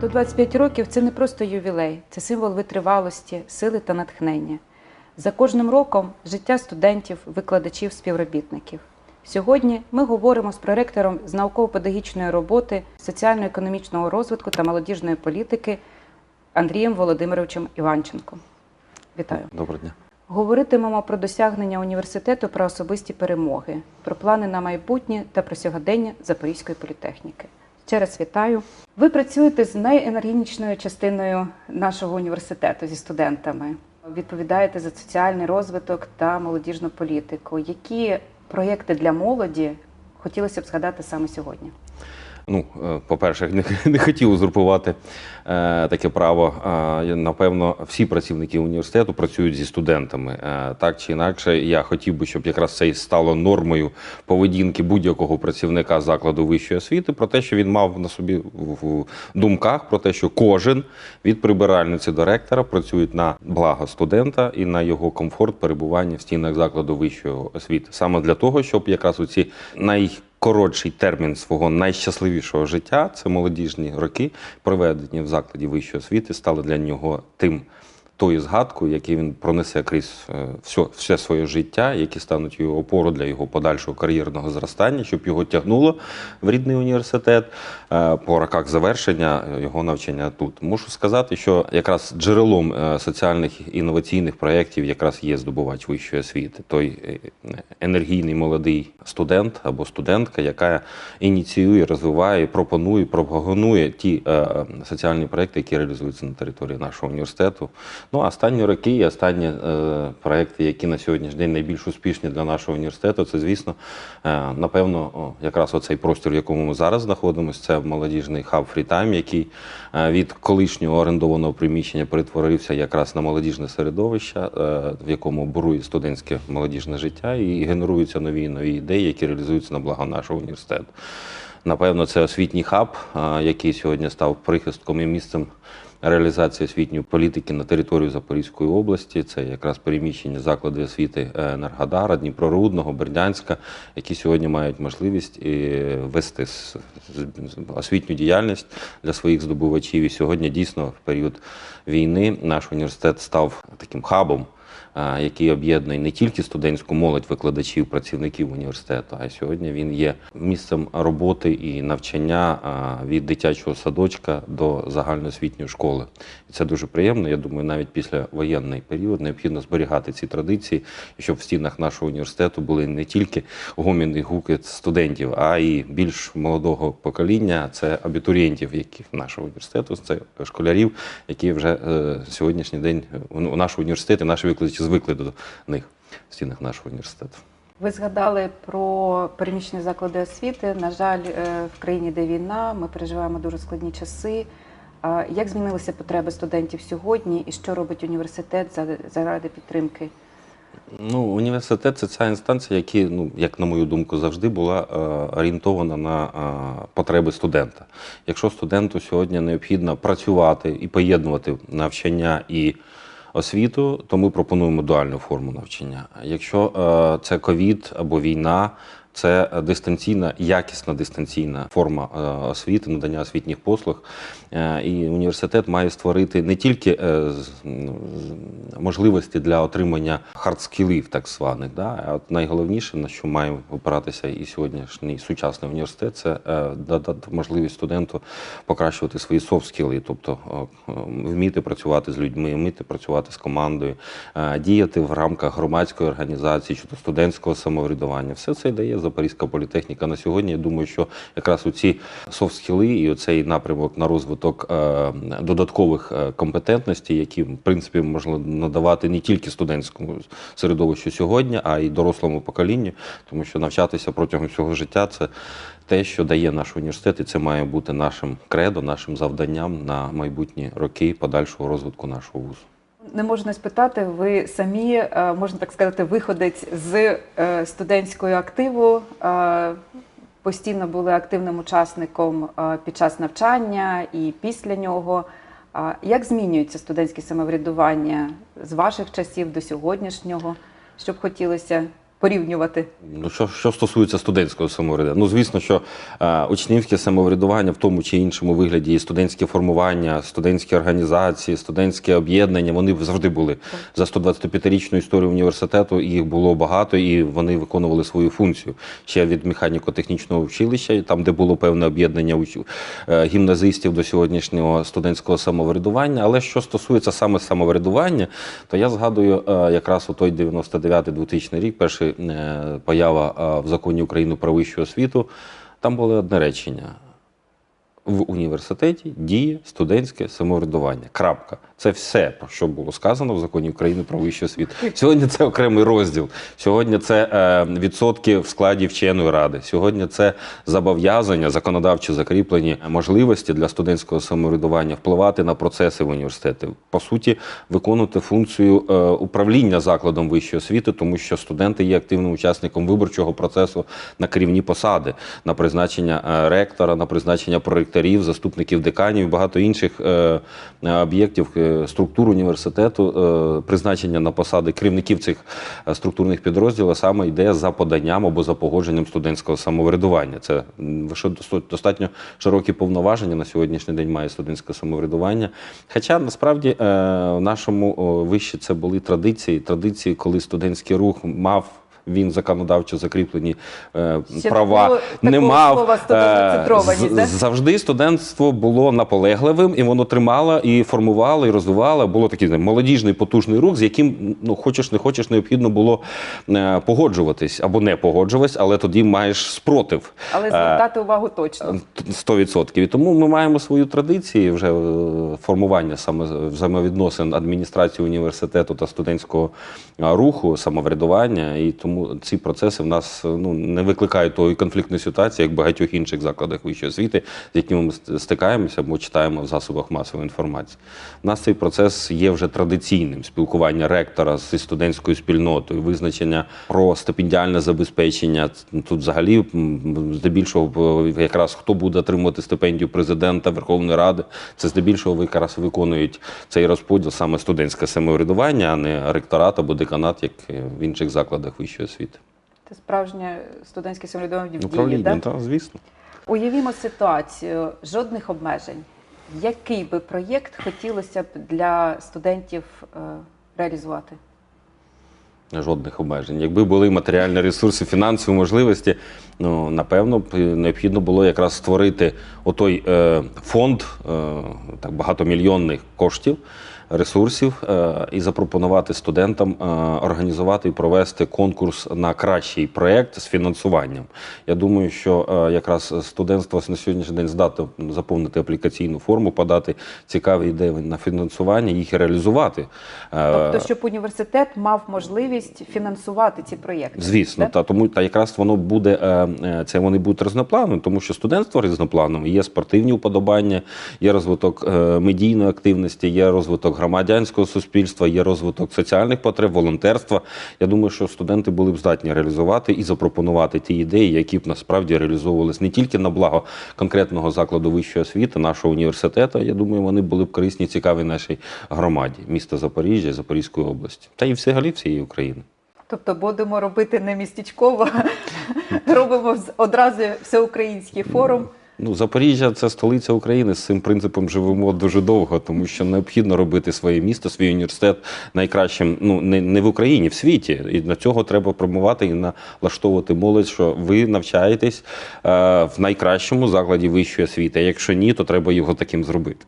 То 25 років це не просто ювілей, це символ витривалості, сили та натхнення. За кожним роком життя студентів, викладачів, співробітників. Сьогодні ми говоримо з проректором з науково-педагогічної роботи, соціально-економічного розвитку та молодіжної політики Андрієм Володимировичем Іванченком. Вітаю. Доброго дня. Говоритимемо про досягнення університету, про особисті перемоги, про плани на майбутнє та про сьогодення Запорізької політехніки. Ще раз вітаю. Ви працюєте з найенергічною частиною нашого університету зі студентами. Відповідаєте за соціальний розвиток та молодіжну політику. Які проєкти для молоді хотілося б згадати саме сьогодні? Ну, е, по-перше, не, не хотів узурпувати е, таке право. Напевно, всі працівники університету працюють зі студентами. Е, так чи інакше, я хотів би, щоб якраз це і стало нормою поведінки будь-якого працівника закладу вищої освіти, про те, що він мав на собі в думках, про те, що кожен від прибиральниці до ректора працює на благо студента і на його комфорт перебування в стінах закладу вищої освіти. Саме для того, щоб якраз у ці най коротший термін свого найщасливішого життя це молодіжні роки, проведені в закладі вищої освіти, стали для нього тим тою згадкою, яку він пронесе крізь е, все, все своє життя, які стануть його опору для його подальшого кар'єрного зростання, щоб його тягнуло в рідний університет е, по роках завершення його навчання тут. Мушу сказати, що якраз джерелом е, соціальних інноваційних проєктів якраз є здобувач вищої освіти, той е, енергійний молодий студент або студентка, яка ініціює, розвиває, пропонує, пропагонує ті е, е, соціальні проекти, які реалізуються на території нашого університету. Ну, останні роки і останні е, проекти, які на сьогоднішній день найбільш успішні для нашого університету, це, звісно, е, напевно, о, якраз оцей простір, в якому ми зараз знаходимося, це молодіжний хаб Фрітайм, який е, від колишнього орендованого приміщення перетворився якраз на молодіжне середовище, е, в якому бурує студентське молодіжне життя і генеруються нові нові ідеї, які реалізуються на благо нашого університету. Напевно, це освітній хаб, який сьогодні став прихистком і місцем реалізації освітньої політики на територію Запорізької області. Це якраз переміщення закладів освіти е, Енергодара, Дніпрорудного, Бердянська, які сьогодні мають можливість е, вести освітню діяльність для своїх здобувачів. І сьогодні дійсно в період війни наш університет став таким хабом який об'єднує не тільки студентську молодь викладачів, працівників університету, а сьогодні він є місцем роботи і навчання від дитячого садочка до загальноосвітньої школи. І це дуже приємно. Я думаю, навіть після воєнний період необхідно зберігати ці традиції, щоб в стінах нашого університету були не тільки гомін і гуки студентів, а й більш молодого покоління це абітурієнтів, яких нашого університету, це школярів, які вже е, сьогоднішній день е, у нашого університету, наші викладачі звикли до них в стінах нашого університету. Ви згадали про переміщені заклади освіти. На жаль, е, в країні, де війна, ми переживаємо дуже складні часи. Як змінилися потреби студентів сьогодні, і що робить університет заради підтримки? Ну, університет це ця інстанція, яка, ну, як на мою думку, завжди була е, орієнтована на е, потреби студента. Якщо студенту сьогодні необхідно працювати і поєднувати навчання і освіту, то ми пропонуємо дуальну форму навчання. Якщо е, це ковід або війна, це дистанційна, якісна дистанційна форма е, освіти, надання освітніх послуг. Е, І університет має створити не тільки е, ну, можливості для отримання хардскілів, так званих, да? а от найголовніше, на що має опиратися і сьогоднішній сучасний університет, це дати можливість студенту покращувати свої софт-скіли, тобто вміти працювати з людьми, вміти працювати з командою, діяти в рамках громадської організації чи студентського самоврядування. Все це дає Запорізька політехніка на сьогодні. Я думаю, що якраз у ці софт-скіли і оцей напрямок на розвиток е, додаткових е, компетентностей, які в принципі можна надавати не тільки студентському середовищу сьогодні, а й дорослому поколінню, тому що навчатися протягом всього життя це те, що дає наш університет, і це має бути нашим кредо, нашим завданням на майбутні роки подальшого розвитку нашого вузу. Не можу не спитати, ви самі, е, можна так сказати, виходець з е, студентського активу. е, Постійно були активним учасником під час навчання і після нього. Як змінюється студентське самоврядування з ваших часів до сьогоднішнього? Що б хотілося порівнювати? Ну, що, що стосується студентського самоврядування, ну звісно, що е, учнівське самоврядування в тому чи іншому вигляді, і студентське формування, студентські організації, студентське об'єднання, вони завжди були за 125-річну історію університету. Їх було багато, і вони виконували свою функцію ще від механіко-технічного училища, там, де було певне об'єднання уч- е, гімназистів до сьогоднішнього студентського самоврядування. Але що стосується саме самоврядування, то я згадую е, якраз у той 99-2000 рік, перша е, поява е, в законі України про вищу освіту, там було одне речення. В університеті діє студентське самоврядування. Крапка. Це все, про що було сказано в законі України про вищу освіту. Сьогодні це окремий розділ. Сьогодні це е, відсотки в складі вченої ради. Сьогодні це зобов'язання, законодавчо закріплені можливості для студентського самоврядування впливати на процеси в університеті. По суті, виконувати функцію е, управління закладом вищої освіти, тому що студенти є активним учасником виборчого процесу на керівні посади, на призначення е, ректора, на призначення проректорів, заступників деканів і багато інших е, е, об'єктів структур університету. е, Призначення на посади керівників цих е, структурних підрозділів саме йде за поданням або за погодженням студентського самоврядування. Це достатньо широкі повноваження на сьогоднішній день має студентське самоврядування. Хоча насправді е, в нашому виші це були традиції, традиції, коли студентський рух мав. Він законодавчо закріплені е, права було не такого мав слова з- завжди студентство було наполегливим, і воно тримало і формувало, і розвивало. Було такий знаєте, молодіжний потужний рух, з яким ну хочеш не хочеш, необхідно було е, погоджуватись або не погоджуватись, але тоді маєш спротив. Але Е, звертати увагу точно. 100%. І тому ми маємо свою традицію вже е, формування саме взаємовідносин адміністрації університету та студентського е, руху, самоврядування. І тому ці процеси в нас е, ну, не викликають тої конфліктної ситуації, як в багатьох інших закладах вищої освіти, з якими ми стикаємося або читаємо в засобах масової інформації. У нас цей процес є вже традиційним спілкування ректора зі студентською спільнотою, визначення про стипендіальне забезпечення. Тут взагалі здебільшого е, якраз хто буде отримувати стипендію президента Верховної Ради, це здебільшого якраз виконують цей розподіл саме студентське самоврядування, а не ректорат або деканат, як е, в інших закладах вищої. Це справжнє студентське самоврядування в. Управління, Да? так, звісно. Уявімо ситуацію, жодних обмежень. Який би проєкт хотілося б для студентів е, реалізувати? Жодних обмежень. Якби були матеріальні ресурси, фінансові можливості, ну напевно е, необхідно було якраз створити отой е, фонд е, так багатомільйонних коштів. Ресурсів е, і запропонувати студентам е, організувати і провести конкурс на кращий проєкт з фінансуванням. Я думаю, що е, якраз студентство на сьогоднішній день здатне заповнити аплікаційну форму, подати цікаві ідеї на фінансування, їх реалізувати. Тобто, щоб університет мав можливість фінансувати ці проєкти. Звісно, да? та тому та якраз воно буде це вони будуть різнопланові, тому що студентство різнопланове, є спортивні уподобання, є розвиток медійної активності, є розвиток громадянського суспільства, є розвиток соціальних потреб, волонтерства. Я думаю, що студенти були б здатні реалізувати і запропонувати ті ідеї, які б насправді реалізовувалися не тільки на благо конкретного закладу вищої освіти, нашого університету. Я думаю, вони були б корисні, цікаві нашій громаді, міста Запоріжжя, Запорізької області, та й взагалі всієї України. Тобто будемо робити не містечково, робимо одразу всеукраїнський форум. Ну, Запоріжжя це столиця України. З цим принципом живемо дуже довго, тому що необхідно робити своє місто, свій університет найкращим. Ну не, не в Україні, в світі. І на цього треба промувати і налаштовувати молодь, що ви навчаєтесь е, в найкращому закладі вищої освіти. А якщо ні, то треба його таким зробити.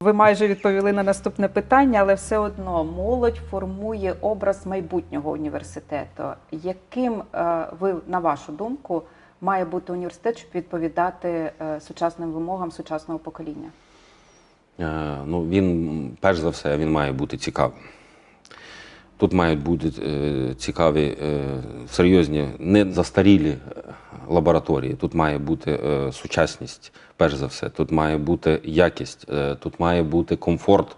Ви майже відповіли на наступне питання, але все одно молодь формує образ майбутнього університету. Яким е, ви, на вашу думку, має бути університет, щоб відповідати е, сучасним вимогам сучасного покоління? Е, Ну, він, перш за все, він має бути цікавим. Тут мають бути е, цікаві, серйозні, не застарілі лабораторії. Тут має бути сучасність, перш за все. Тут має бути якість, тут має бути комфорт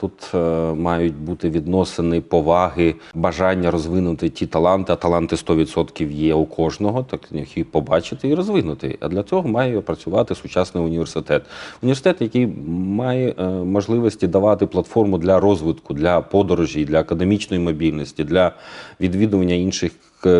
Тут е, мають бути відносини поваги, бажання розвинути ті таланти, а таланти 100% є у кожного, так їх побачити і розвинути. А для цього має працювати сучасний університет. Університет, який має е, можливості давати платформу для розвитку, для подорожей, для академічної мобільності, для відвідування інших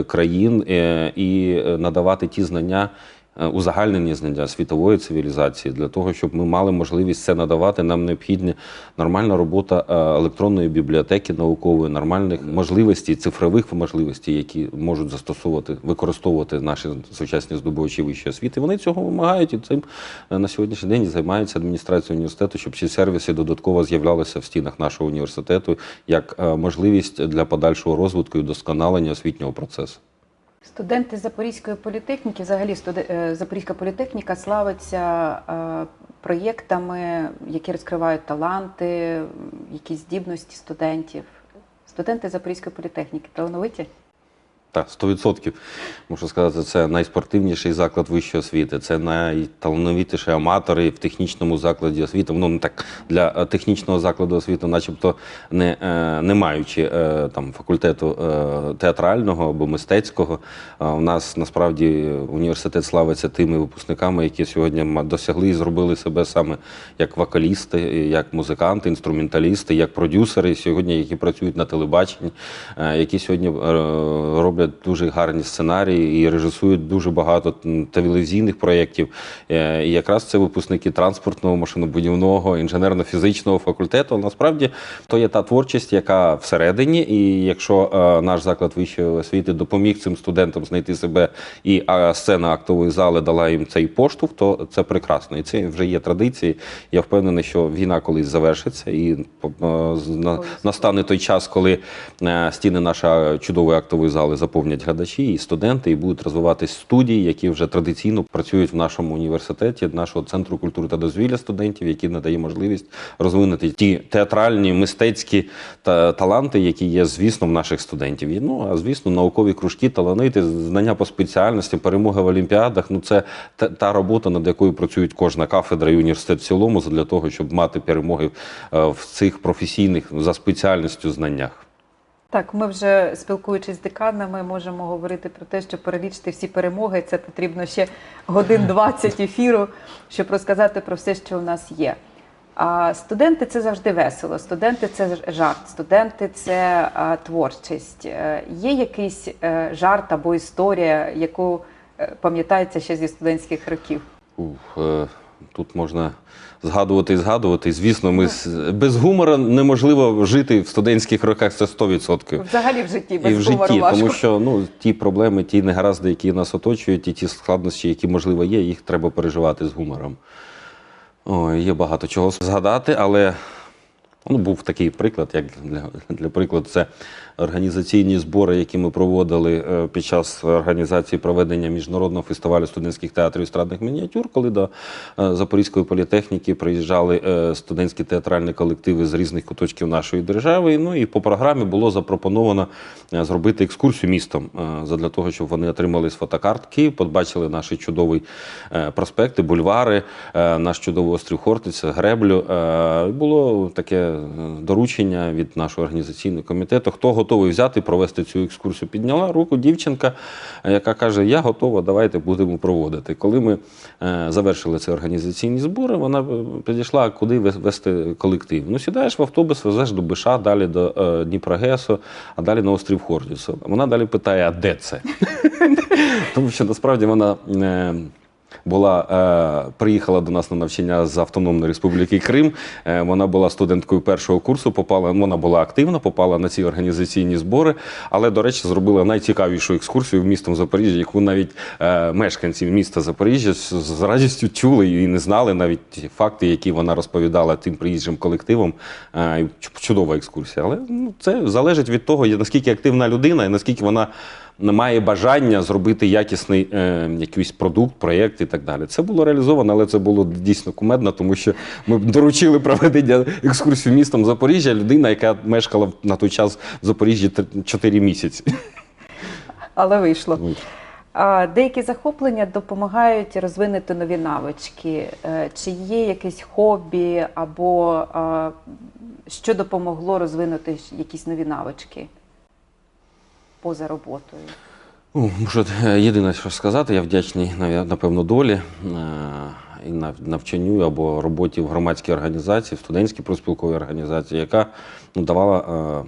країн е, і е, надавати ті знання. Е, Узагальнені знання світової цивілізації для того, щоб ми мали можливість це надавати. Нам необхідна нормальна робота е, електронної бібліотеки наукової, нормальних можливостей, цифрових можливостей, які можуть застосовувати, використовувати наші сучасні здобувачі вищої освіти. Вони цього вимагають, і цим е, на сьогоднішній день займається адміністрація університету, щоб ці сервіси додатково з'являлися в стінах нашого університету як можливість для подальшого розвитку і досконалення освітнього процесу. Студенти Запорізької політехніки, взагалі студе- е, Запорізька політехніка славиться е, проєктами, які розкривають таланти, якісь здібності студентів. Студенти Запорізької політехніки талановиті? Так, 100%. Можу сказати, це найспортивніший заклад вищої освіти, це найталановитіші аматори в технічному закладі освіти. Воно не так для е, технічного закладу освіти, начебто не, е, не маючи е, там факультету театрального або мистецького. У нас насправді університет славиться тими випускниками, які сьогодні досягли і зробили себе саме як вокалісти, як музиканти, інструменталісти, як продюсери сьогодні, які працюють на телебаченні, які сьогодні е, роблять дуже гарні сценарії і режисують дуже багато телевізійних проєктів. Е, І якраз це випускники транспортного, машинобудівного, інженерно-фізичного факультету. Насправді то є та творчість, яка всередині, і якщо е, наш заклад вищої освіти допоміг цим студентам знайти себе, і сцена актової зали дала їм цей поштовх, то це прекрасно. І це вже є традиції. Я впевнений, що війна колись завершиться, і е, настане той час, коли стіни нашої чудової актової зали заповнять глядачі і студенти, і будуть розвиватись студії, які вже традиційно працюють в нашому університеті, нашого центру культури та дозвілля студентів, які надає можливість розвинути ті театральні, мистецькі та таланти, які є, звісно, в наших студентів. І, Ну а звісно, наукові кружки, таланити, знання по спеціальності, перемога в олімпіадах. Ну це та, та робота, над якою працюють кожна кафедра і університет в цілому, для того, щоб мати перемоги е, в цих професійних за спеціальністю знаннях. Так, ми вже спілкуючись з деканами, можемо говорити про те, що перелічити всі перемоги. Це потрібно ще годин 20 ефіру, щоб розказати про все, що у нас є. А студенти це завжди весело. Студенти це жарт, студенти це а, творчість. Е, Є якийсь е, жарт або історія, яку е, пам'ятається ще зі студентських років? Ух, Тут можна згадувати і згадувати. Звісно, ми з- без гумора неможливо жити в студентських роках. Це 100%. Взагалі в житті без і в гумору житті, важко. тому що ну ті проблеми, ті негаразди, які нас оточують, і ті складнощі, які можливо є, їх треба переживати з гумором. Ой, є багато чого згадати, але ну, був такий приклад, як для, для прикладу, це організаційні збори, які ми проводили е, під час організації проведення міжнародного фестивалю студентських театрів естрадних мініатюр, коли до е, Запорізької політехніки приїжджали е, студентські театральні колективи з різних куточків нашої держави. Ну і по програмі було запропоновано зробити екскурсію містом задля того, щоб вони отримали з фотокартки, побачили наші чудові проспекти, бульвари, наш чудовий острів Хортиця, греблю. Було таке доручення від нашого організаційного комітету. Хто готовий взяти і провести цю екскурсію? Підняла руку дівчинка, е, яка каже: Я готова, давайте будемо проводити. Коли ми е, завершили ці організаційні збори, вона е, підійшла, куди вести колектив. Ну, сідаєш в автобус, везеш до Биша, далі до е, Дніпрогесу, а далі на острів Хортицю. Вона далі питає: а де це? Тому що насправді вона. Була е, приїхала до нас на навчання з Автономної Республіки Крим. Е, вона була студенткою першого курсу. Попала, вона була активна, попала на ці організаційні збори. Але, до речі, зробила найцікавішу екскурсію в містом Запоріжжя, яку навіть е, мешканці міста Запоріжжя з, радістю чули і не знали навіть факти, які вона розповідала тим приїжджим колективом. Е, чудова екскурсія. Але ну, це залежить від того, наскільки активна людина і наскільки вона має бажання зробити якісний е, якийсь продукт, проєкт і так далі. Це було реалізовано, але це було дійсно кумедно, тому що ми доручили проведення екскурсію містом Запоріжжя. Людина, яка мешкала на той час в Запоріжжі 4 місяці. Але вийшло. Ну, деякі захоплення допомагають розвинути нові навички. Е, Чи є якесь хобі або що допомогло розвинути якісь нові навички поза роботою? Ну, е, єдине, що сказати, я вдячний напевно долі е, і нав- навчанню або роботі в громадській організації, в студентській профспілковій організації, яка ну, давала е,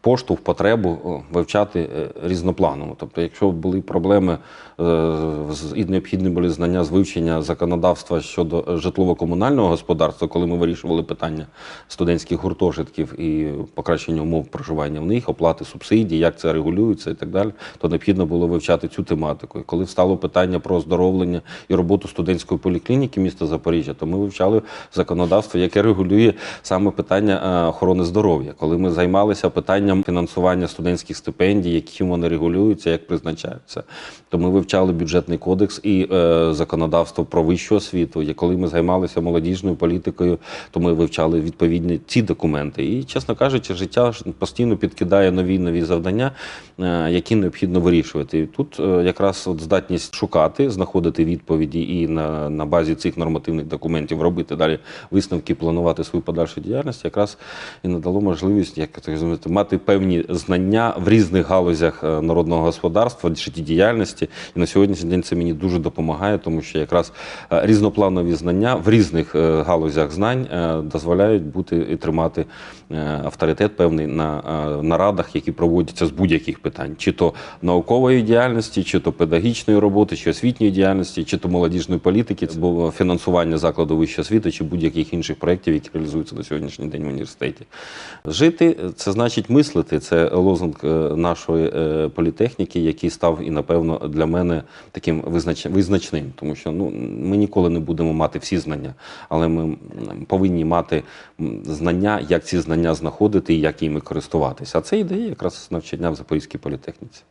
поштовх, потребу вивчати е, різнопланово. Тобто, якщо були проблеми е, з- і необхідні були знання з вивчення законодавства щодо житлово-комунального господарства, коли ми вирішували питання студентських гуртожитків і покращення умов проживання в них, оплати субсидій, як це регулюється і так далі, то необхідно було вивчати цю тематику. І коли стало питання про оздоровлення і роботу студентської поліклініки міста Запоріжжя, то ми вивчали законодавство, яке регулює саме питання е, охорони здоров'я. Коли ми займалися питанням фінансування студентських стипендій, яким вони регулюються, як призначаються, то ми вивчали бюджетний кодекс і е, законодавство про вищу освіту. І коли ми займалися молодіжною політикою, то ми вивчали відповідні ці документи. І, чесно кажучи, життя постійно підкидає нові нові завдання, е, які необхідно вирішувати. І тут е, якраз от здатність шукати, знаходити відповіді і на, на базі цих нормативних документів робити далі висновки, планувати свою подальшу діяльність, якраз і надало можливість, як так мати певні знання в різних галузях е, народного господарства, життєдіяльності. І на сьогоднішній день це мені дуже допомагає, тому що якраз е, різнопланові знання в різних е, галузях знань дозволяють бути і тримати авторитет певний на нарадах, які проводяться з будь-яких питань, чи то наукової діяльності, чи то педагогічної роботи, чи освітньої діяльності, чи то молодіжної політики, або фінансування закладу вищої освіти, чи будь-яких інших проєктів, які реалізуються на сьогоднішній день в університеті. Жити це значить мислити. Це лозунг е, нашої е, політехніки, який став і напевно для мене таким визнач... визначним, тому що ну ми ніколи не будемо мати всі знання, але ми повинні мати знання, як ці знання знаходити і як ними користуватися. А це ідея якраз навчання в Запорізькій політехніці.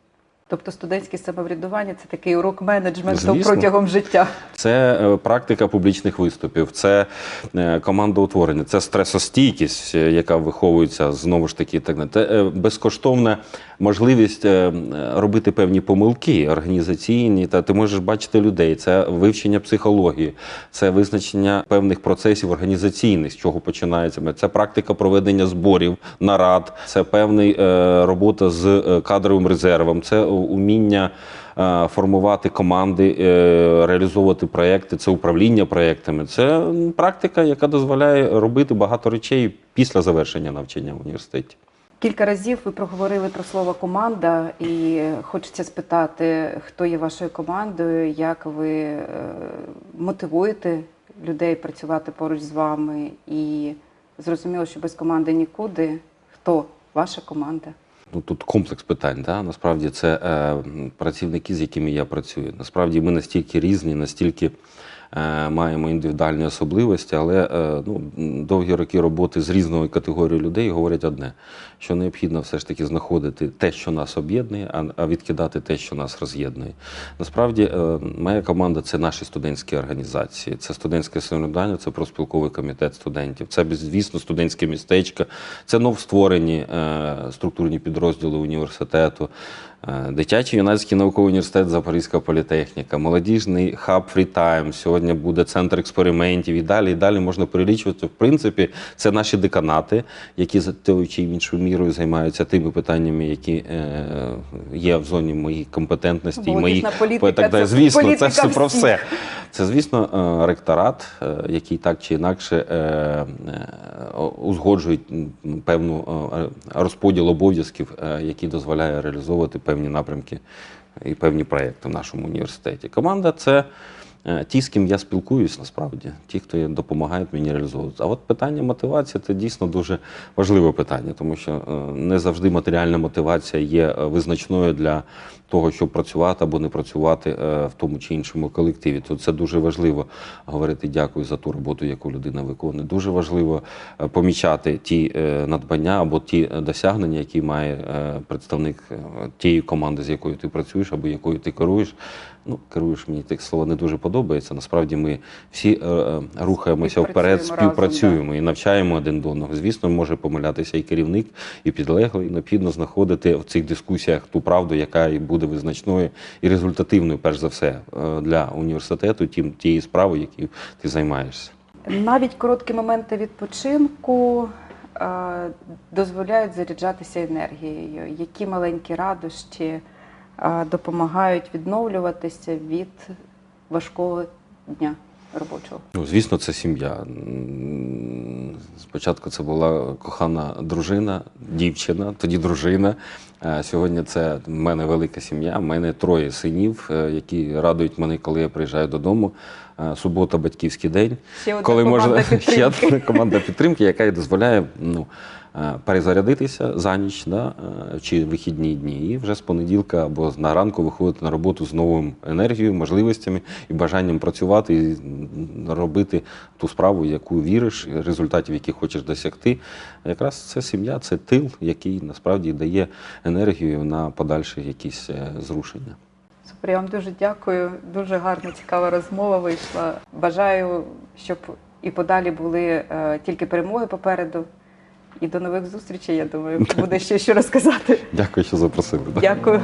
Тобто студентське самоврядування це такий урок менеджменту Звісно. протягом життя. Це е, практика публічних виступів, це е, командоутворення, це стресостійкість, е, яка виховується знову ж таки. Так це е, безкоштовна можливість е, робити певні помилки організаційні. Та ти можеш бачити людей. Це вивчення психології, це визначення певних процесів організаційних, з чого починається. Це практика проведення зборів, нарад, це певний е, робота з е, кадровим резервом, це уміння е, формувати команди, е, реалізовувати проекти, це управління проектами. Це практика, яка дозволяє робити багато речей після завершення навчання в університеті. Кілька разів ви проговорили про слово команда, і хочеться спитати, хто є вашою командою, як ви е, мотивуєте людей працювати поруч з вами, і зрозуміло, що без команди нікуди. Хто ваша команда? Ну, тут комплекс питань. Да? Насправді це е, працівники, з якими я працюю. Насправді ми настільки різні, настільки маємо індивідуальні особливості, але е, ну, довгі роки роботи з різною категорією людей говорять одне: що необхідно все ж таки знаходити те, що нас об'єднує, а, відкидати те, що нас роз'єднує. Насправді, е, моя команда це наші студентські організації, це студентське самоврядування, це профспілковий комітет студентів, це звісно студентське містечко, це новостворені е, структурні підрозділи університету. е, Дитячий юнацький науковий університет Запорізька політехніка, молодіжний хаб Фрітайм. Сьогодні буде центр експериментів і далі. І далі можна перелічувати. В принципі, це наші деканати, які за тою чи іншою мірою займаються тими питаннями, які е, є в зоні моїх компетентності і моїх так це Звісно, це все про все. Це, звісно, е, ректорат, е, який так чи інакше узгоджує певну розподіл обов'язків, який дозволяє реалізовувати певні напрямки і певні проекти в нашому університеті. Команда це. Е, Ті, з ким я спілкуюсь, насправді, ті, хто допомагають мені реалізовувати. А от питання мотивації це дійсно дуже важливе питання, тому що е, не завжди матеріальна мотивація є е, визначною для того, щоб працювати або не працювати в тому чи іншому колективі. То це дуже важливо говорити дякую за ту роботу, яку людина виконує. Дуже важливо помічати ті надбання або ті досягнення, які має представник тієї команди, з якою ти працюєш або якою ти керуєш. Ну, керуєш мені так слово не дуже подобається. Насправді ми всі е, е, рухаємося вперед, Співпрацюємо разом, і навчаємо один до одного. Звісно, може помилятися і керівник, і підлеглий. І необхідно знаходити в цих дискусіях ту правду, яка і буде визначною і результативною, перш за все, е, для університету, тим тієї справи, якою ти займаєшся. Навіть короткі моменти відпочинку е, дозволяють заряджатися енергією? Які маленькі радощі допомагають відновлюватися від важкого дня робочого? Ну, звісно, це сім'я. Спочатку це була кохана дружина, дівчина, тоді дружина. Е, Сьогодні це в мене велика сім'я. в мене троє синів, е, які радують мене, коли я приїжджаю додому. Е, Субота, батьківський день. Ще одна коли команда можна ще одна команда підтримки, яка й дозволяє ну, е, перезарядитися за ніч да, е, чи вихідні дні, і вже з понеділка або на ранку виходити на роботу з новою енергією, можливостями і бажанням працювати і робити ту справу, яку віриш, результатів, які хочеш досягти. Якраз це сім'я, це тил, який насправді дає енергію на подальші якісь зрушення. Я вам дуже дякую. Дуже гарна, цікава розмова вийшла. Бажаю, щоб і подалі були е, тільки перемоги попереду. І до нових зустрічей, я думаю, буде ще що розказати. Дякую, що запросили. Дякую.